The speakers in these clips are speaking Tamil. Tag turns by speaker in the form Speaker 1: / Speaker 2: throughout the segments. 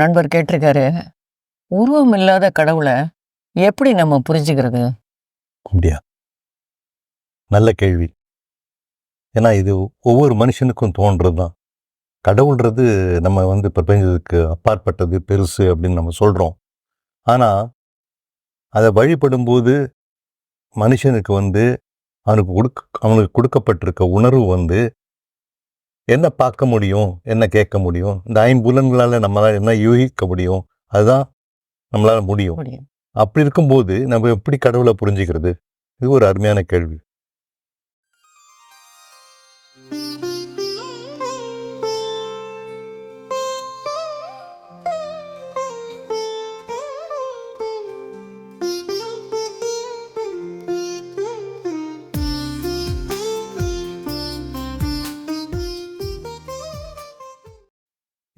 Speaker 1: நண்பர் கேட்டிருக்காரு. உருவம் இல்லாத கடவுளை எப்படி நம்ம புரிஞ்சுக்கிறது?
Speaker 2: அப்படியா? நல்ல கேள்வி. ஏன்னா இது ஒவ்வொரு மனுஷனுக்கும் தோன்றது தான் கடவுள்ன்றது நம்ம வந்து பிரபஞ்சத்துக்கு அப்பாற்பட்டது பெருசு அப்படின்னு நம்ம சொல்கிறோம் ஆனால் அதை வழிபடும்போது மனுஷனுக்கு வந்து அவனுக்கு கொடுக்க அவனுக்கு கொடுக்கப்பட்டிருக்க உணர்வு வந்து என்ன பார்க்க முடியும்? என்ன கேட்க முடியும்? இந்த ஐம்புலன்களால் நம்மளால் என்ன யூகிக்க முடியும்? அதுதான் நம்மளால் முடியும். அப்படி இருக்கும்போது நம்ம எப்படி கடவுளை புரிஞ்சுக்கிறது? இது ஒரு அருமையான கேள்வி.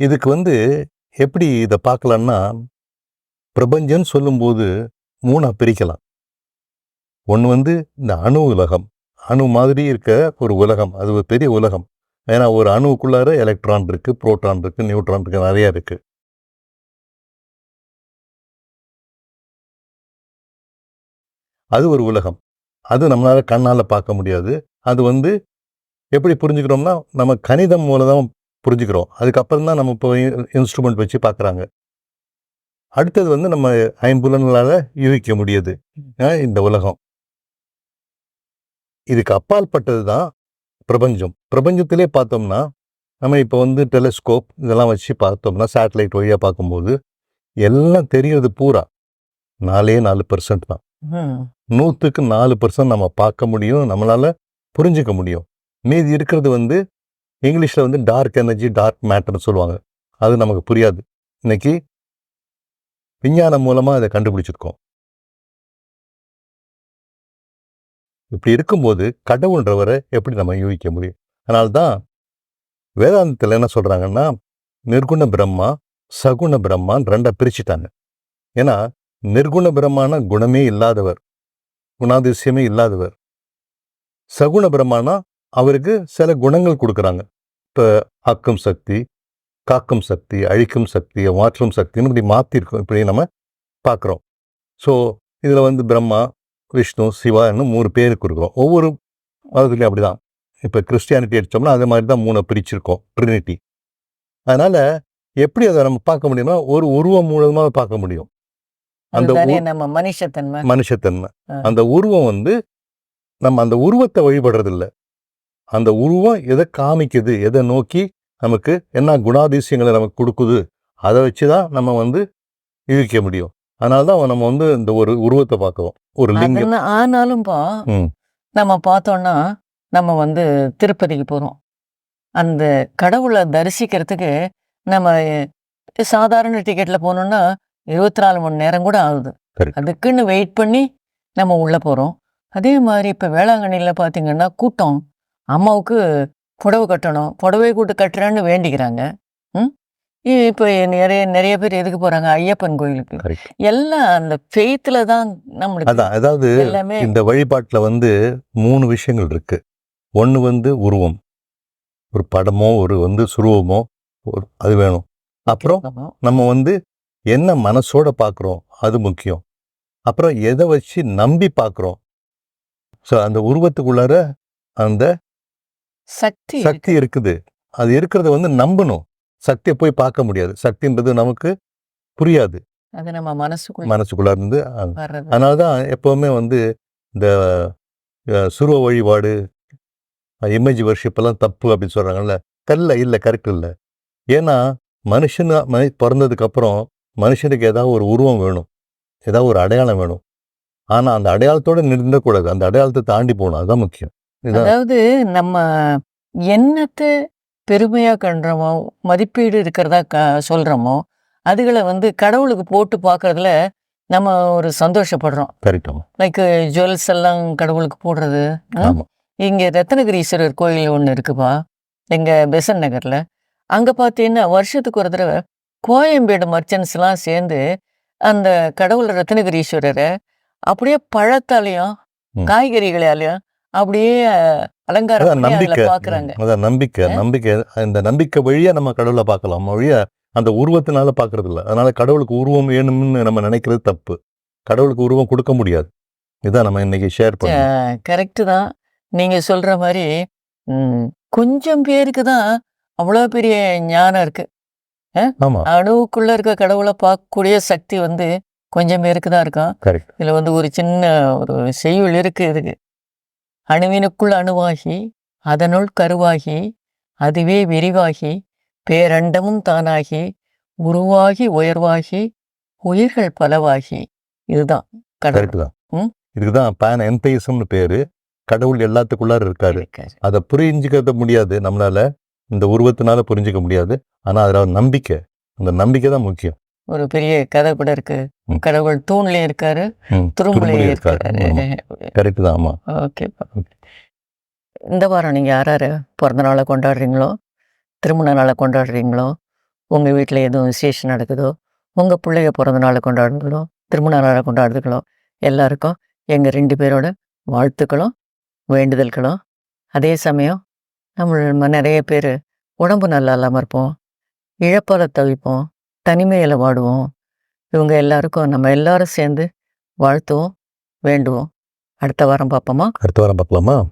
Speaker 2: இதுக்கு வந்து எப்படி இதை பார்க்கலான்னா பிரபஞ்சம்னு சொல்லும்போது மூணா பிரிக்கலாம். ஒன்று வந்து இந்த அணு உலகம். அணு மாதிரி இருக்க ஒரு உலகம். அது ஒரு பெரிய உலகம். ஏன்னா ஒரு அணுவுக்குள்ளார எலக்ட்ரான் இருக்கு புரோட்டான் இருக்கு நியூட்ரான் இருக்கு நிறையா இருக்கு. அது ஒரு உலகம். அது நம்மளால கண்ணால பார்க்க முடியாது. அது வந்து எப்படி புரிஞ்சுக்கிறோம்னா நம்ம கணிதம் மூலம் தான் புரிஞ்சுக்கிறோம். அதுக்கப்புறம் தான் நம்ம இப்போ இன்ஸ்ட்ருமெண்ட் வச்சு பார்க்குறாங்க அடுத்தது வந்து நம்ம ஐம்புலன்களால் யூகிக்க முடியுது. இந்த உலகம். இதுக்கு அப்பாற்பட்டது தான் பிரபஞ்சம். பிரபஞ்சத்திலே பார்த்தோம்னா நம்ம இப்போ வந்து டெலிஸ்கோப் இதெல்லாம் வச்சு பார்த்தோம்னா சேட்டலைட் வழியாக பார்க்கும்போது எல்லாம் தெரியறது பூரா நாலே நாலு பர்சன்ட் தான். நூற்றுக்கு நாலு பர்சன்ட் நம்ம பார்க்க முடியும் நம்மளால புரிஞ்சுக்க முடியும். மீதி இருக்கிறது வந்து இங்கிலீஷில் வந்து டார்க் எனர்ஜி டார்க் மேட்டர்னு சொல்லுவாங்க. அது நமக்கு புரியாது. இன்னைக்கு விஞ்ஞானம் மூலமாக அதை கண்டுபிடிச்சிருக்கோம். இப்படி இருக்கும்போது கடவுள்ன்றவரை எப்படி நம்ம யூகிக்க முடியும்? அதனால்தான் வேதாந்தத்தில் என்ன சொல்றாங்கன்னா நிர்குண பிரம்மா சகுண பிரம்மான்னு ரெண்டாக பிரிச்சுட்டாங்க. ஏன்னா நிர்குண பிரம்மான குணமே இல்லாதவர் குணாதிசயமே இல்லாதவர். சகுண பிரம்மானா அவருக்கு சில குணங்கள் கொடுக்குறாங்க. இப்போ ஆக்கும் சக்தி காக்கும் சக்தி அழிக்கும் சக்தி மாற்றும் சக்தின்னு இப்படி மாற்றிருக்கோம் இப்படி நம்ம பார்க்குறோம். ஸோ இதில் வந்து பிரம்மா விஷ்ணு சிவான்னு மூணு பேருக்கு இருக்கிறோம் ஒவ்வொரு மதத்துலையும் அப்படிதான். இப்போ கிறிஸ்டியானிட்டி அடித்தோம்னா அதே மாதிரி தான் மூணை பிரிச்சிருக்கோம். ட்ரினிட்டி அதனால எப்படி அதை நம்ம பார்க்க முடியும்னா ஒரு உருவம் மூலமாக பார்க்க முடியும். அந்த
Speaker 1: நம்ம மனுஷத்தன்மை.
Speaker 2: மனுஷத்தன்மை. அந்த உருவம் வந்து நம்ம அந்த உருவத்தை வழிபடுறதில்ல. அந்த உருவம் எதை காமிக்குது எதை நோக்கி நமக்கு என்ன குணாதிசயங்களை நமக்கு கொடுக்குது அதை வச்சு தான் நம்ம வந்து யூகிக்க முடியும். அதனால தான் நம்ம வந்து இந்த ஒரு உருவத்தை பார்க்கிறோம். ஒரு லிங்கம்.
Speaker 1: ஆனாலும். நம்ம பார்த்தோம்னா நம்ம வந்து திருப்பதிக்கு போறோம். அந்த கடவுளை தரிசிக்கிறதுக்கு நம்ம சாதாரண டிக்கெட்ல போனோம்னா இருபத்தி நாலு மணி நேரம் கூட ஆகுது. அதுக்குன்னு வெயிட் பண்ணி நம்ம உள்ள போறோம். அதே மாதிரி இப்ப வேளாங்கண்ணில பாத்தீங்கன்னா கூட்டம் அம்மாவுக்கு புடவை கட்டணும். புடவை கூட்டு கட்டுறேன்னு வேண்டிக்கிறாங்க. ம்? இப்போ நிறைய நிறைய பேர் எதுக்கு போறாங்க? ஐயப்பன் கோயிலுக்கு. எல்லாம் அந்த ஃபெய்த்ல தான் நம்மளுக்கு
Speaker 2: அதான் அதாவது
Speaker 1: எல்லாமே
Speaker 2: இந்த வழிபாட்டில் வந்து மூணு விஷயங்கள் இருக்கு. ஒன்று வந்து உருவம். ஒரு படமோ ஒரு வந்து சுருவமோ அது வேணும். அப்புறம். நம்ம வந்து என்ன மனசோட பார்க்குறோம் அது முக்கியம். அப்புறம் எதை வச்சு நம்பி பார்க்குறோம் ஸோ அந்த உருவத்துக்குள்ளார அந்த
Speaker 1: சக்தி
Speaker 2: சக்தி இருக்குது. அது இருக்கிறத வந்து நம்பணும். சக்தியை போய் பார்க்க முடியாது. சக்தின்றது நமக்கு புரியாது.
Speaker 1: அது நம்ம மனசுக்குள்ள
Speaker 2: மனசுக்குள்ள இருந்து அதனால தான் எப்போவுமே வந்து இந்த சுருவ வழிபாடு இமேஜ் வர்ஷிப் எல்லாம் தப்பு அப்படின்னு சொல்றாங்கல்ல. கல்ல இல்லை கரெக்ட் இல்லை. ஏன்னா மனுஷன் மனி பிறந்ததுக்கு அப்புறம் மனுஷனுக்கு ஏதாவது ஒரு உருவம் வேணும். ஏதாவது ஒரு அடையாளம் வேணும். ஆனா அந்த அடையாளத்தோட நிறுத்தக்கூடாது அந்த அடையாளத்தை தாண்டி போகணும். அதுதான் முக்கியம்.
Speaker 1: அதாவது நம்ம என்னத்தை பெருமையா கண்டுறோமோ மதிப்பீடு இருக்கிறதா க சொல்றோமோ அதுகளை வந்து கடவுளுக்கு போட்டு பார்க்கறதுல நம்ம ஒரு சந்தோஷப்படுறோம். லைக் ஜுவல்ஸ் எல்லாம் கடவுளுக்கு போடுறது இங்க ரத்னகிரீஸ்வரர் கோயில் ஒன்று இருக்குப்பா எங்க பெசன் நகர்ல. அங்க பார்த்தீங்கன்னா வருஷத்துக்கு ஒரு தடவை கோயம்பேடு மர்ச்சன்ட்ஸ்லாம் சேர்ந்து அந்த கடவுள் ரத்னகிரீஸ்வரரை அப்படியே பழத்தாலையும். காய்கறிகளாலையும் அப்படியே அலங்காரம்
Speaker 2: நம்பிக்கை.
Speaker 1: பாக்குறாங்க
Speaker 2: அதான் நம்பிக்கை. நம்பிக்கை இந்த நம்பிக்கை வழியா நம்ம கடவுளை பார்க்கலாம். வழியா அந்த உருவத்தினால பார்க்கறது இல்ல அதனால கடவுளுக்கு உருவம் வேணும்னு நம்ம நினைக்கிறது தப்பு. கடவுளுக்கு உருவம் கொடுக்க முடியாது. இதான் நம்ம இன்னைக்கு ஷேர் பண்ணோம்
Speaker 1: கரெக்டு தான். நீங்கள் சொல்கிற மாதிரி கொஞ்சம் பேருக்கு தான் அவ்வளோ பெரிய ஞானம் இருக்கு. அணுவுக்குள்ள இருக்க கடவுளை பார்க்கக்கூடிய சக்தி வந்து கொஞ்சம் பேருக்கு தான்
Speaker 2: கரெக்ட்
Speaker 1: இதில் வந்து ஒரு சின்ன ஒரு செய்யுள் இருக்கு இதுக்கு. அணுவினுக்குள் அணுவாகி அதனுள் கருவாகி அதுவே விரிவாகி பேரண்டமும் தானாகி உருவாகி உயர்வாகி உயிர்கள் பலவாகி. இதுதான் கடவுள்
Speaker 2: கரெக்ட் தான் பேன் என்தைசம்னு பேரு. கடவுள் எல்லாத்துக்குள்ளார இருக்காரு. அதை புரிஞ்சுக்க முடியாது. நம்மளால இந்த உருவத்தினால புரிஞ்சுக்க முடியாது. ஆனா அதுல நம்பிக்கை. அந்த நம்பிக்கை தான் முக்கியம்.
Speaker 1: ஒரு பெரிய கதை கூட இருக்கு. கடவுள் தூண்லயும் இருக்காரு
Speaker 2: துரும்புலயும்
Speaker 1: இருக்காரு.
Speaker 2: இருக்காரு. கரெக்ட் தான். ஆமா.
Speaker 1: ஓகே இந்த வாரம் நீங்கள் யார் யார் பிறந்த நாளை கொண்டாடுறீங்களோ? திருமண நாளை கொண்டாடுறீங்களோ? உங்கள் வீட்டில் எதுவும் விசேஷம் நடக்குதோ? உங்கள் பிள்ளைங்க பிறந்த நாளை கொண்டாடுங்களோ திருமண நாளை கொண்டாடுறீங்களோ எல்லாருக்கும் எங்கள் ரெண்டு பேரோட வாழ்த்துக்களும் வேண்டுதல்களும். அதே சமயம் நம்ம நிறைய பேர் உடம்பு நல்லா இல்லாமல் இருப்போம். இழப்பால தவிப்போம். தனிமையில் வாடுவோம். இவங்க எல்லாருக்கும் நம்ம எல்லாரும் சேர்ந்து வாழ்த்துவோம் வேண்டுவோம். அடுத்த வாரம் பார்ப்போமா?
Speaker 2: அடுத்த வாரம் பார்க்கலாமா?